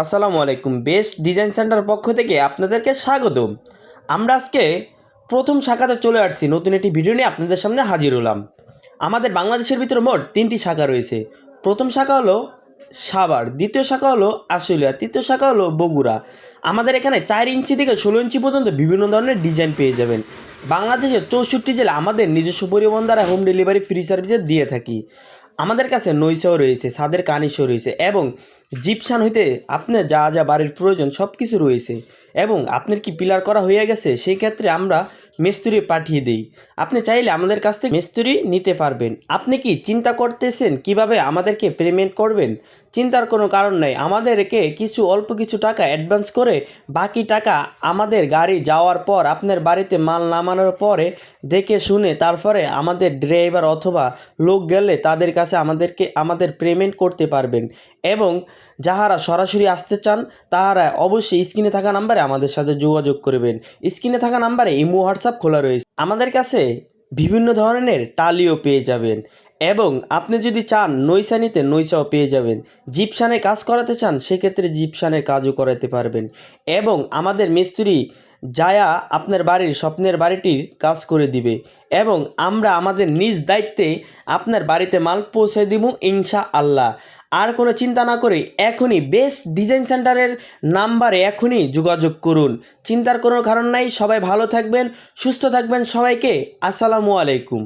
আসসালামু আলাইকুম। Best design centre পক্ষ থেকে আপনাদেরকে স্বাগতম। আমরা আজকে প্রথম শাখাতে চলে আসছি। নতুন একটি ভিডিও নিয়ে আপনাদের সামনে হাজির হলাম। আমাদের বাংলাদেশের ভিতরে মোট তিনটি শাখা রয়েছে। প্রথম শাখা হলো সাভার, দ্বিতীয় শাখা হলো আশুলিয়া, তৃতীয় শাখা হলো বগুড়া। আমাদের এখানে চার ইঞ্চি থেকে ষোলো ইঞ্চি পর্যন্ত বিভিন্ন ধরনের ডিজাইন পেয়ে যাবেন। বাংলাদেশের চৌষট্টি জেলা আমাদের নিজস্ব পরিবহন দ্বারা হোম ডেলিভারি, ফ্রি সার্ভিসে দিয়ে থাকি। আমাদের কাছে নৈশও রয়েছে সাদের কানিশও রয়েছে এবং জিপসান হইতে আপনার যা যা বাড়ির প্রয়োজন সব কিছু রয়েছে এবং আপনার কি পিলার করা হয়ে গেছে সেই ক্ষেত্রে আমরা মিস্ত্রি পাঠিয়ে দিই। আপনি চাইলে আমাদের কাছ থেকে মিস্ত্রি নিতে পারবেন। আপনি কি চিন্তা করতেছেন কীভাবে আমাদেরকে পেমেন্ট করবেন? চিন্তার কোনো কারণ নাই। আমাদেরকে কিছু অল্প কিছু টাকা অ্যাডভান্স করে বাকি টাকা আমাদের গাড়ি যাওয়ার পর, আপনার বাড়িতে মাল নামানোর পরে দেখে শুনে তারপরে আমাদের ড্রাইভার অথবা লোক গেলে তাদের কাছে আমাদেরকে, আমাদের পেমেন্ট করতে পারবেন। এবং যাহারা সরাসরি আসতে চান, তাহারা অবশ্যই স্ক্রিনে থাকা নাম্বারে আমাদের সাথে যোগাযোগ করবেন। স্ক্রিনে থাকা নাম্বারে ইমো হোয়াটসঅ্যাপ খোলা রয়েছে। আমাদের কাছে বিভিন্ন ধরনের টালিও পেয়ে যাবেন। এবং আপনি যদি চান নৈশা নিতে নৈশাও পেয়ে যাবেন। জিপসানে কাজ করাতে চান, সেক্ষেত্রে জিপসানের কাজও করাতে পারবেন। এবং আমাদের মিস্ত্রি যায়া আপনার বাড়ির স্বপ্নের বাড়িটির কাজ করে দিবে। এবং আমরা আমাদের নিজ দায়িত্বে আপনার বাড়িতে মাল পৌঁছে দিব ইনশা আল্লাহ আর কোনো চিন্তা না করে এখনই বেস্ট ডিজাইন সেন্টারের নাম্বারে এখনই যোগাযোগ করুন। চিন্তার কোনো কারণ নাই, সবাই ভালো থাকবেন, সুস্থ থাকবেন সবাইকে। আসসালামু আলাইকুম।